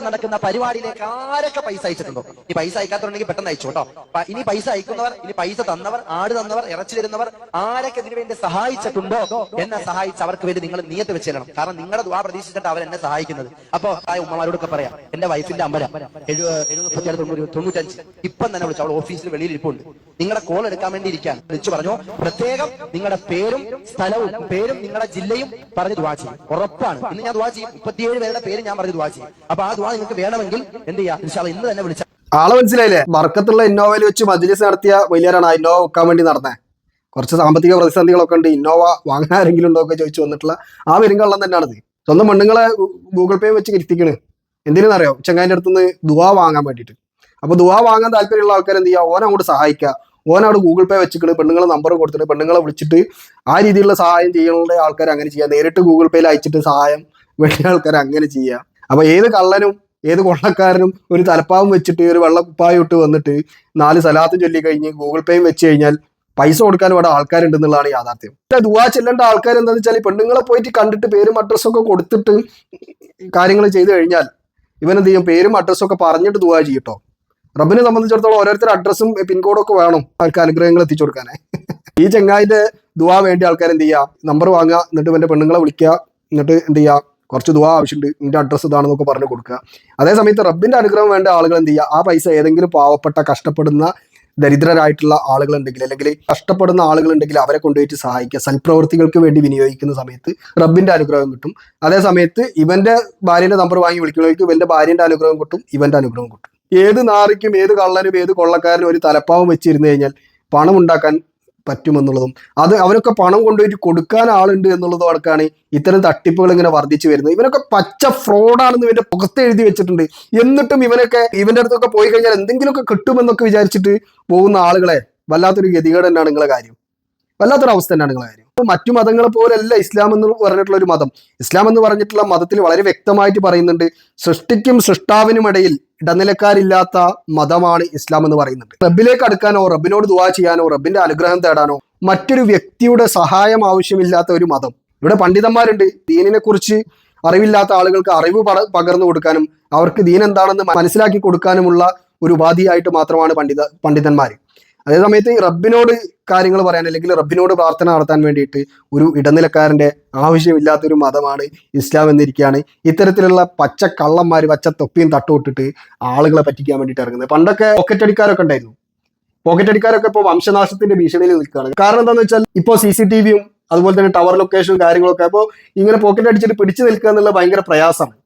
വിട്ട് നടക്കുന്ന പരിപാടിയിലേക്ക് ആരൊക്കെ പൈസ അയച്ചിട്ടുണ്ടോ? ഈ പൈസ അയക്കാത്തുണ്ടെങ്കിൽ പെട്ടെന്ന് അയച്ചു കേട്ടോ. ഇനി പൈസ അയക്കുന്നവർ ഇനി പൈസ തന്നവർ ആട് തന്നവർ ഇറച്ചി തരുന്നവർ ആരൊക്കെ ഇതിനു വേണ്ടി സഹായിച്ചിട്ടുണ്ടോ എന്നെ സഹായിച്ച് അവർക്ക് വേണ്ടി നിങ്ങൾ നിയത്ത് വെച്ച് തരണം കാരണം നിങ്ങളുടെ ദുവാ പ്രതീക്ഷിച്ചിട്ട് അവർ എന്നെ സഹായിക്കുന്നത്. അപ്പോ ആ ഉമ്മമാരോടൊക്കെ പറയാം എന്റെ വൈഫിന്റെ അമ്പല തൊണ്ണൂറ്റഞ്ച്. ഇപ്പം തന്നെ വിളിച്ചു അവൾ ഓഫീസിൽ വെളിയിൽ ഇരിപ്പുണ്ട്. നിങ്ങളുടെ കോൾ എടുക്കാൻ വേണ്ടി ഇരിക്കാൻ വിളിച്ചു പറഞ്ഞു പ്രത്യേകം നിങ്ങളുടെ പേരും സ്ഥലവും പേരും നിങ്ങളുടെ ജില്ലയും പറഞ്ഞ് ദുവാ ചെയ്യും. ഉറപ്പാണ്. ഇന്ന് ഞാൻ ദുവാ ചെയ്യും. മുപ്പത്തിയേഴ് പേരുടെ പേര് ഞാൻ പറഞ്ഞ് ദുവാ ചെയ്യും. അപ്പൊ ആ ദുവാ നിങ്ങൾക്ക് വേണമെങ്കിൽ എന്ത് ചെയ്യാം? ഇന്ന് തന്നെ വിളിച്ചാൽ ആളെ മനസ്സിലായില്ലേ? മറക്കത്തുള്ള ഇന്നോവയിൽ വെച്ച് മജ്ലിസ് നടത്തിയ വലിയവരാണ് ഇന്നോവ വെക്കാൻ വേണ്ടി നടന്നത് കുറച്ച് സാമ്പത്തിക പ്രതിസന്ധികളൊക്കെ ഉണ്ട്. ഇന്നോവ വാങ്ങാൻ ആരെങ്കിലും ഉണ്ടോ ഒക്കെ ചോദിച്ചു വന്നിട്ടുള്ള ആ പെരുങ്കള്ളം തന്നെയാണത്. സ്വന്തം പെണ്ണുങ്ങളെ ഗൂഗിൾ പേ വെച്ച് ഇരുത്തിക്കണ് എന്തിനെന്നറിയോ ചെങ്ങാന്റെ അടുത്തുനിന്ന് ദുവാ വാങ്ങാൻ വേണ്ടിയിട്ട്. അപ്പൊ ദുവാ വാങ്ങാൻ താല്പര്യമുള്ള ആൾക്കാർ എന്ത് ചെയ്യുക ഓനെ അങ്ങോട്ട് സഹായിക്കുക ഓനവിടെ ഗൂഗിൾ പേ വെച്ചിട്ട് പെണ്ണുങ്ങളെ നമ്പർ കൊടുത്തിട്ട് പെണ്ണുങ്ങളെ വിളിച്ചിട്ട് ആ രീതിയിലുള്ള സഹായം ചെയ്യുന്ന ആൾക്കാർ അങ്ങനെ ചെയ്യുക നേരിട്ട് ഗൂഗിൾ പേയിൽ അയച്ചിട്ട് സഹായം വേണ്ട ആൾക്കാർ അങ്ങനെ ചെയ്യുക അപ്പൊ ഏത് കള്ളനും ഏത് കൊള്ളക്കാരനും ഒരു തലപ്പാവും വെച്ചിട്ട് ഒരു വെള്ളക്കുപ്പായം ഇട്ട് വന്നിട്ട് നാല് സലാത്ത് ചൊല്ലി കഴിഞ്ഞ് ഗൂഗിൾ പേയും വെച്ച് കഴിഞ്ഞാൽ പൈസ കൊടുക്കാൻ ഇവിടെ ആൾക്കാരുണ്ടെന്നുള്ളതാണ് യാഥാർത്ഥ്യം. പിന്നെ ദുവാ ചെല്ലേണ്ട ആൾക്കാർ എന്താണെന്ന് വെച്ചാൽ പെണ്ണുങ്ങളെ പോയിട്ട് കണ്ടിട്ട് പേരും അഡ്രസ്സും ഒക്കെ കൊടുത്തിട്ട് കാര്യങ്ങൾ ചെയ്തു കഴിഞ്ഞാൽ ഇവനെന്ത് ചെയ്യും? പേരും അഡ്രസ്സും ഒക്കെ പറഞ്ഞിട്ട് ദുവാ ചെയ്യട്ടോ. റബ്ബിനെ സംബന്ധിച്ചിടത്തോളം ഓരോരുത്തർ അഡ്രസ്സും പിൻകോഡും ഒക്കെ വേണം ആൾക്ക് അനുഗ്രഹങ്ങൾ എത്തിച്ചു കൊടുക്കാനേ. ഈ ചെങ്ങായിന്റെ ദുവാ വേണ്ടി ആൾക്കാർ എന്ത് ചെയ്യുക നമ്പർ വാങ്ങുക എന്നിട്ട് ഇവന്റെ പെണ്ണുങ്ങളെ വിളിക്കുക എന്നിട്ട് എന്ത് ചെയ്യുക കുറച്ച് ദുവാ ആവശ്യമുണ്ട്. നിന്റെ അഡ്രസ്സ് ഇതാണെന്നൊക്കെ പറഞ്ഞു കൊടുക്കുക. അതേ സമയത്ത് റബ്ബിന്റെ അനുഗ്രഹം വേണ്ട ആളുകൾ എന്ത് ചെയ്യുക? ആ പൈസ ഏതെങ്കിലും പാവപ്പെട്ട കഷ്ടപ്പെടുന്ന ദരിദ്രരായിട്ടുള്ള ആളുകളുണ്ടെങ്കിൽ അല്ലെങ്കിൽ കഷ്ടപ്പെടുന്ന ആളുകളുണ്ടെങ്കിൽ അവരെ കൊണ്ടുപോയിട്ട് സഹായിക്കുക. സൽപ്രവൃത്തികൾക്ക് വേണ്ടി വിനിയോഗിക്കുന്ന സമയത്ത് റബ്ബിന്റെ അനുഗ്രഹം കിട്ടും. അതേ സമയത്ത് ഇവന്റെ ഭാര്യന്റെ നമ്പർ വാങ്ങി വിളിക്കുന്നവർക്ക് ഇവന്റെ ഭാര്യന്റെ അനുഗ്രഹം കിട്ടും ഇവന്റെ അനുഗ്രഹം കിട്ടും. ഏത് നാറിക്കും ഏത് കള്ളനും ഏത് കൊള്ളക്കാരനും ഒരു തലപ്പാവും വെച്ചിരുന്നു കഴിഞ്ഞാൽ പണം ഉണ്ടാക്കാൻ പറ്റുമെന്നുള്ളതും അത് അവനൊക്കെ പണം കൊണ്ടുപോയിട്ട് കൊടുക്കാൻ ആളുണ്ട് എന്നുള്ളതും അടക്കാണ് ഇത്തരം തട്ടിപ്പുകൾ ഇങ്ങനെ വർദ്ധിച്ചു വരുന്നത്. ഇവനൊക്കെ പച്ച ഫ്രോഡാണെന്ന് ഇവന്റെ പുറത്ത് എഴുതി വെച്ചിട്ടുണ്ട്. എന്നിട്ടും ഇവനൊക്കെ ഇവന്റെ അടുത്തൊക്കെ പോയി കഴിഞ്ഞാൽ എന്തെങ്കിലുമൊക്കെ കിട്ടുമെന്നൊക്കെ വിചാരിച്ചിട്ട് പോകുന്ന ആളുകളെ വല്ലാത്തൊരു ഗതികേട് തന്നെയാണ് നിങ്ങളെ കാര്യം. വല്ലാത്തൊരു അവസ്ഥ തന്നെയാണ് നിങ്ങളെ കാര്യം. മറ്റു മതങ്ങളെ പോലെയല്ല ഇസ്ലാം എന്ന് പറഞ്ഞിട്ടുള്ള ഒരു മതം. ഇസ്ലാം എന്ന് പറഞ്ഞിട്ടുള്ള മതത്തിൽ വളരെ വ്യക്തമായിട്ട് പറയുന്നുണ്ട് സൃഷ്ടിക്കും സൃഷ്ടാവിനും ഇടയിൽ ഇടനിലക്കാരില്ലാത്ത മതമാണ് ഇസ്ലാം എന്ന് പറയുന്നത് റബ്ബിലേക്ക് അടുക്കാനോ റബ്ബിനോട് ദുവാ ചെയ്യാനോ റബ്ബിന്റെ അനുഗ്രഹം തേടാനോ മറ്റൊരു വ്യക്തിയുടെ സഹായം ആവശ്യമില്ലാത്ത ഒരു മതം. ഇവിടെ പണ്ഡിതന്മാരുണ്ട്. ദീനിനെ കുറിച്ച് അറിവില്ലാത്ത ആളുകൾക്ക് അറിവ് പകർന്നു കൊടുക്കാനും അവർക്ക് ദീൻ എന്താണെന്ന് മനസ്സിലാക്കി കൊടുക്കാനുമുള്ള ഒരു ഉപാധിയായിട്ട് മാത്രമാണ് പണ്ഡിത പണ്ഡിതന്മാർ അതേ സമയത്ത് റബ്ബിനോട് കാര്യങ്ങൾ പറയാൻ അല്ലെങ്കിൽ റബ്ബിനോട് പ്രാർത്ഥന നടത്താൻ വേണ്ടിയിട്ട് ഒരു ഇടനിലക്കാരന്റെ ആവശ്യമില്ലാത്ത ഒരു മതമാണ് ഇസ്ലാം എന്നിരിക്കുകയാണ്. ഇത്തരത്തിലുള്ള പച്ച കള്ളന്മാർ പച്ച തൊപ്പിയും തട്ടുവിട്ടിട്ട് ആളുകളെ പറ്റിക്കാൻ വേണ്ടിയിട്ട് ഇറങ്ങുന്നത്. പണ്ടൊക്കെ പോക്കറ്റ് അടിക്കാരൊക്കെ ഉണ്ടായിരുന്നു. പോക്കറ്റ് അടിക്കാരൊക്കെ ഇപ്പോൾ വംശനാശത്തിന്റെ ഭീഷണിയിൽ നിൽക്കുകയാണ്. കാരണം എന്താണെന്ന് വെച്ചാൽ ഇപ്പോൾ സി സി ടി വിയും അതുപോലെ തന്നെ ടവർ ലൊക്കേഷനും കാര്യങ്ങളൊക്കെ അപ്പോൾ ഇങ്ങനെ പോക്കറ്റ് അടിച്ചിട്ട് പിടിച്ചു നിൽക്കുക എന്നുള്ള ഭയങ്കര പ്രയാസമാണ്.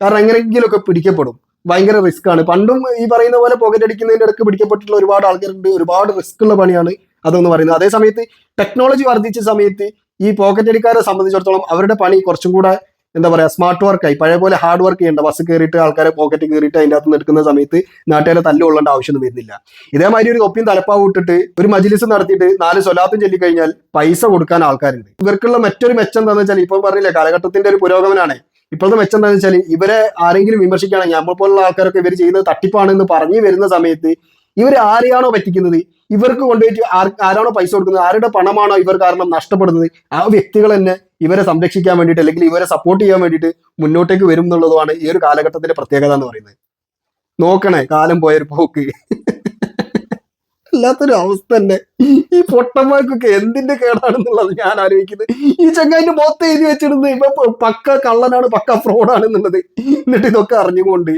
കാരണം എങ്ങനെയെങ്കിലുമൊക്കെ പിടിക്കപ്പെടും. ഭയങ്കര റിസ്ക് ആണ്. പണ്ടും ഈ പറയുന്ന പോലെ പോക്കറ്റ് അടിക്കുന്നതിന്റെ ഇടയ്ക്ക് പിടിക്കപ്പെട്ടിട്ടുള്ള ഒരുപാട് ആൾക്കാരുണ്ട്. ഒരുപാട് റിസ്ക് ഉള്ള പണിയാണ് അതെന്ന് പറയുന്നത്. അതേ സമയത്ത് ടെക്നോളജി വർദ്ധിച്ച സമയത്ത് ഈ പോക്കറ്റ് അടിക്കാരെ സംബന്ധിച്ചിടത്തോളം അവരുടെ പണി കുറച്ചും കൂടെ എന്താ പറയാ സ്മാർട്ട് വർക്കായി പഴയ പോലെ ഹാർഡ് വർക്ക് ചെയ്യേണ്ട. ബസ് കയറിയിട്ട് ആൾക്കാരെ പോക്കറ്റ് കയറിയിട്ട് അതിന്റെ അകത്ത് നിൽക്കുന്ന സമയത്ത് നാട്ടുകാരെ തല്ലുകൊള്ളേണ്ട ആവശ്യമൊന്നും വരുന്നില്ല. ഇതേമാതിരി ഒരു തൊപ്പിയും തലപ്പാവ് ഇട്ടിട്ട് ഒരു മജിലിസ് നടത്തിയിട്ട് നാല് സ്വലാത്തും ചൊല്ലിക്കഴിഞ്ഞാൽ പൈസ കൊടുക്കാൻ ആൾക്കാരുണ്ട്. ഇവർക്കുള്ള മറ്റൊരു മെച്ചം എന്താണെന്ന് വെച്ചാൽ ഇപ്പം പറഞ്ഞില്ലേ കാലഘട്ടത്തിന്റെ ഒരു പുരോഗമനാണ്. ഇപ്പോഴത്തെ മെച്ചം എന്താണെന്ന് വെച്ചാൽ ഇവരെ ആരെങ്കിലും വിമർശിക്കുകയാണെങ്കിൽ നമ്മൾ പോലുള്ള ആൾക്കാരൊക്കെ ഇവർ ചെയ്യുന്നത് തട്ടിപ്പാണെന്ന് പറഞ്ഞു വരുന്ന സമയത്ത് ഇവർ ആരെയാണോ പറ്റിക്കുന്നത്? ഇവർക്ക് കൊണ്ടുപോയിട്ട് ആരാണോ പൈസ കൊടുക്കുന്നത്? ആരുടെ പണമാണോ ഇവർ കാരണം നഷ്ടപ്പെടുന്നത്? ആ വ്യക്തികൾ തന്നെ ഇവരെ സംരക്ഷിക്കാൻ വേണ്ടിയിട്ട് അല്ലെങ്കിൽ ഇവരെ സപ്പോർട്ട് ചെയ്യാൻ വേണ്ടിയിട്ട് മുന്നോട്ടേക്ക് വരും എന്നുള്ളതുമാണ് ഈ ഒരു കാലഘട്ടത്തിന്റെ പ്രത്യേകത എന്ന് പറയുന്നത്. നോക്കണേ കാലം പോയൊരു പോക്ക്. അല്ലാത്തൊരു അവസ്ഥ തന്നെ. ഈ പൊട്ടന്മാർക്കൊക്കെ എന്തിന്റെ കേടാണെന്നുള്ളത് ഞാൻ ആലോചിക്കുന്നത് ഈ ചെങ്ങായിന്റെ മൊത്തം എഴുതി വെച്ചിടുന്നത് ഇപ്പൊ പക്ക കള്ളനാണ് പക്ക ഫ്രോഡാണ് എന്നുള്ളത് എന്നിട്ട് ഇതൊക്കെ അറിഞ്ഞുകൊണ്ട്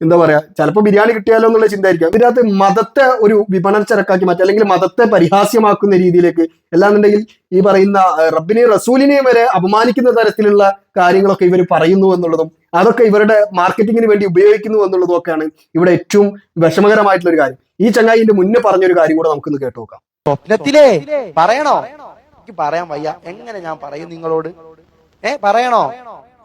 എന്താ പറയാ ചിലപ്പോ ബിരിയാണി കിട്ടിയാലോ എന്നുള്ള ചിന്തായിരിക്കാം. ഇതിനകത്ത് മതത്തെ ഒരു വിപണന ചരക്കാക്കി മാറ്റി അല്ലെങ്കിൽ മതത്തെ പരിഹാസ്യമാക്കുന്ന രീതിയിലേക്ക് അല്ലാന്നുണ്ടെങ്കിൽ ഈ പറയുന്ന റബ്ബിനെയും റസൂലിനെയും വരെ അപമാനിക്കുന്ന തരത്തിലുള്ള കാര്യങ്ങളൊക്കെ ഇവർ പറയുന്നു എന്നുള്ളതും അതൊക്കെ ഇവരുടെ മാർക്കറ്റിങ്ങിന് വേണ്ടി ഉപയോഗിക്കുന്നു എന്നുള്ളതും ഒക്കെയാണ് ഇവിടെ ഏറ്റവും വിഷമകരമായിട്ടുള്ള ഒരു കാര്യം. ഈ ചങ്ങായിന്റെ മുന്നേ പറഞ്ഞൊരു കാര്യം കൂടെ നമുക്കൊന്ന് കേട്ടു നോക്കാം. സ്വപ്നത്തിലേ പറയണോ? എനിക്ക് പറയാൻ വയ്യ. എങ്ങനെ ഞാൻ പറയും നിങ്ങളോട്? ഏ പറയണോ?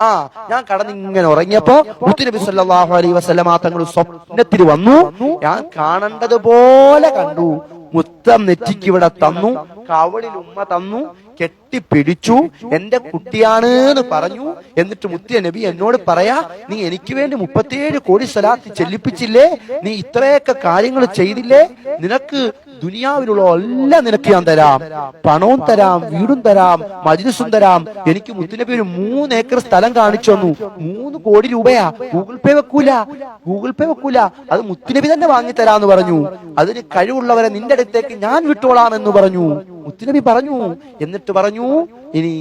ആ ഞാൻ കടന്ന് ഇങ്ങനെ ഉറങ്ങിയപ്പോ മുത്തുനബി സല്ലല്ലാഹു അലൈഹി വസല്ലമ തങ്ങൾ സ്വപ്നത്തിൽ വന്നു. ഞാൻ കാണേണ്ടതുപോലെ കണ്ടു. മുത്തം നെറ്റിക്ക് ഇവിടെ തന്നു കവളിൽ ഉമ്മ തന്നു കെട്ടിപ്പിടിച്ചു. എന്റെ കുട്ടിയാണ് എന്ന് പറഞ്ഞു. എന്നിട്ട് മുത്തിയ നബി എന്നോട് പറയാ നീ എനിക്ക് വേണ്ടി മുപ്പത്തിയേഴ് കോടി സ്വലാത്ത് ചെല്ലിപ്പിച്ചില്ലേ? നീ ഇത്രയൊക്കെ കാര്യങ്ങൾ ചെയ്തില്ലേ? നിനക്ക് ദുനിയാവിലുള്ള എല്ലാം നിനക്ക് ഞാൻ തരാം. പണവും തരാം വീടും തരാം മജ്ലിസും തരാം. എനിക്ക് മുത്തുനബി ഒരു മൂന്ന് ഏക്കർ സ്ഥലം കാണിച്ചു തന്നു. മൂന്ന് കോടി രൂപയാ. ഗൂഗിൾ പേ വെക്കൂല. ഗൂഗിൾ പേ വെക്കൂല. അത് മുത്തുനബി തന്നെ വാങ്ങി തരാന്ന് പറഞ്ഞു. അതിന് കഴിവുള്ളവരെ നിന്റെ അടുത്തേക്ക് ഞാൻ വിട്ടോളാം എന്ന് പറഞ്ഞു മുത്തുനബി പറഞ്ഞു. എന്നിട്ട് പറഞ്ഞു ഇനി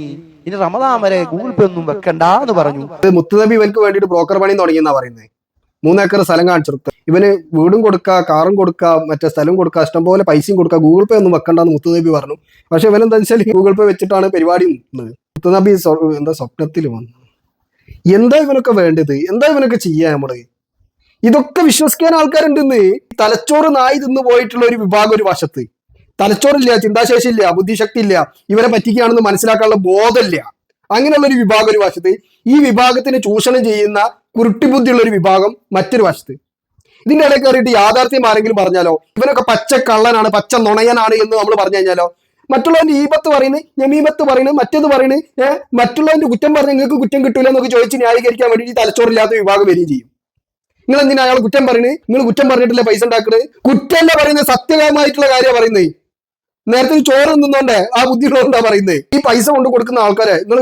ഇനി റമദാൻ വരെ ഗൂഗിൾ പേ ഒന്നും വെക്കണ്ട എന്ന് പറഞ്ഞു. മുത്തുനബി ഇവനക്ക് വേണ്ടിയിട്ട് ബ്രോക്കർ പണി തുടങ്ങിയെന്നാ പറയുന്നത് മൂന്നേക്കർ സ്ഥലം കാണിച്ചെടുത്ത് ഇവന് വീടും കൊടുക്കുക കാറും കൊടുക്കുക മറ്റേ സ്ഥലം കൊടുക്കുക ഇഷ്ടംപോലെ പൈസയും കൊടുക്കുക ഗൂഗിൾ പേ ഒന്നും വെക്കണ്ടെന്ന് മുത്തുനബി പറഞ്ഞു. പക്ഷെ ഇവനെന്താ വെച്ചാൽ ഗൂഗിൾ പേ വെച്ചിട്ടാണ് പരിപാടി മുത്തുനബി എന്താ സ്വപ്നത്തിൽ വന്നു. എന്താ ഇവനൊക്കെ വേണ്ടത്? എന്താ ഇവനൊക്കെ ചെയ്യാ നമ്മൾ? ഇതൊക്കെ വിശ്വസിക്കാൻ ആൾക്കാരുണ്ടെന്ന്. തലച്ചോറ് നായി തിന്നു പോയിട്ടുള്ള ഒരു വിഭാഗം ഒരു വശത്ത്. തലച്ചോറില്ല ചിന്താശേഷി ഇല്ല ബുദ്ധിശക്തി ഇല്ല ഇവരെ പറ്റിക്കുകയാണെന്ന് മനസ്സിലാക്കാനുള്ള ബോധമില്ല. അങ്ങനെയുള്ള ഒരു വിഭാഗം ഒരു വശത്ത്. ഈ വിഭാഗത്തിന് ചൂഷണം ചെയ്യുന്ന കുരുട്ടിബുദ്ധിയുള്ള ഒരു വിഭാഗം മറ്റൊരു വശത്ത്. ഇതിന്റെ ഇടയിൽ കയറിയിട്ട് യാഥാർത്ഥ്യം ആരെങ്കിലും പറഞ്ഞാലോ? ഇവനൊക്കെ പച്ച കള്ളനാണ് പച്ച നുണയനാണ് എന്ന് നമ്മൾ പറഞ്ഞു കഴിഞ്ഞാലോ? മറ്റുള്ളവന്റെ ഈപത്ത് പറയുന്നു ഞമീമത്ത് പറയുന്നു മറ്റേത് പറയുന്നു ഏഹ് മറ്റുള്ളവന്റെ കുറ്റം പറഞ്ഞ് നിങ്ങൾക്ക് കുറ്റം കിട്ടൂല എന്നൊക്കെ ചോദിച്ച് ന്യായീകരിക്കാൻ വേണ്ടി ഈ തലച്ചോറില്ലാത്ത വിഭാഗം വരികയും ചെയ്യും. നിങ്ങൾ എന്തിനാ അയാൾ കുറ്റം പറയുന്നത്? നിങ്ങൾ കുറ്റം പറഞ്ഞിട്ടില്ല പൈസ ഉണ്ടാക്കുന്നത് കുറ്റമല്ല പറയുന്നത് സത്യകരമായിട്ടുള്ള കാര്യമാണ് പറയുന്നത്. നേരത്തെ ചോറ് നിന്നോണ്ടേ ആ ബുദ്ധിയുള്ളതുകൊണ്ടാ പറയുന്നത് ഈ പൈസ കൊണ്ട് കൊടുക്കുന്ന ആൾക്കാരെ നിങ്ങൾ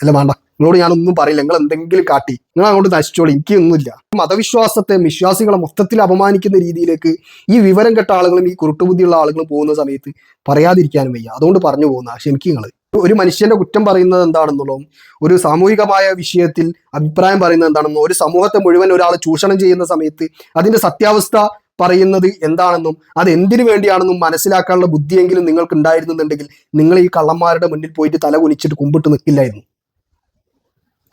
അല്ല വേണ്ട നിങ്ങളോട് ഞാനൊന്നും പറയില്ല നിങ്ങൾ എന്തെങ്കിലും കാട്ടി നിങ്ങൾ അങ്ങോട്ട് നശിച്ചോളൂ എനിക്കൊന്നുമില്ല മതവിശ്വാസത്തെ വിശ്വാസികളെ മൊത്തത്തിൽ അപമാനിക്കുന്ന രീതിയിലേക്ക് ഈ വിവരം കെട്ട ആളുകളും ഈ കുരുട്ടുബുദ്ധിയുള്ള ആളുകളും പോകുന്ന സമയത്ത് പറയാതിരിക്കാനും വയ്യ അതുകൊണ്ട് പറഞ്ഞു പോകുന്ന ക്ഷമിക്കുക നിങ്ങൾ ഒരു മനുഷ്യന്റെ കുറ്റം പറയുന്നത് എന്താണെന്നുള്ളതും ഒരു സാമൂഹികമായ വിഷയത്തിൽ അഭിപ്രായം പറയുന്നത് എന്താണെന്നും ഒരു സമൂഹത്തെ മുഴുവൻ ഒരാൾ ചൂഷണം ചെയ്യുന്ന സമയത്ത് അതിന്റെ സത്യാവസ്ഥ പറയുന്നത് എന്താണെന്നും അത് എന്തിനു വേണ്ടിയാണെന്നും മനസ്സിലാക്കാനുള്ള ബുദ്ധിയെങ്കിലും നിങ്ങൾക്ക് ഉണ്ടായിരുന്നുണ്ടെങ്കിൽ നിങ്ങൾ ഈ കള്ളന്മാരുടെ മുന്നിൽ പോയിട്ട് തല കുനിച്ചിട്ട് കുമ്പിട്ട് നിൽക്കില്ലായിരുന്നു.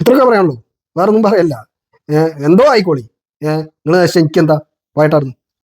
ഇത്രയൊക്കെ പറയാനുള്ളൂ. വേറെ ഒന്നും പറയല്ല. ഏഹ് എന്തോ ആയിക്കോളി. ഏഹ് നിങ്ങൾ എനിക്കെന്താ? പോയിട്ടായിരുന്നു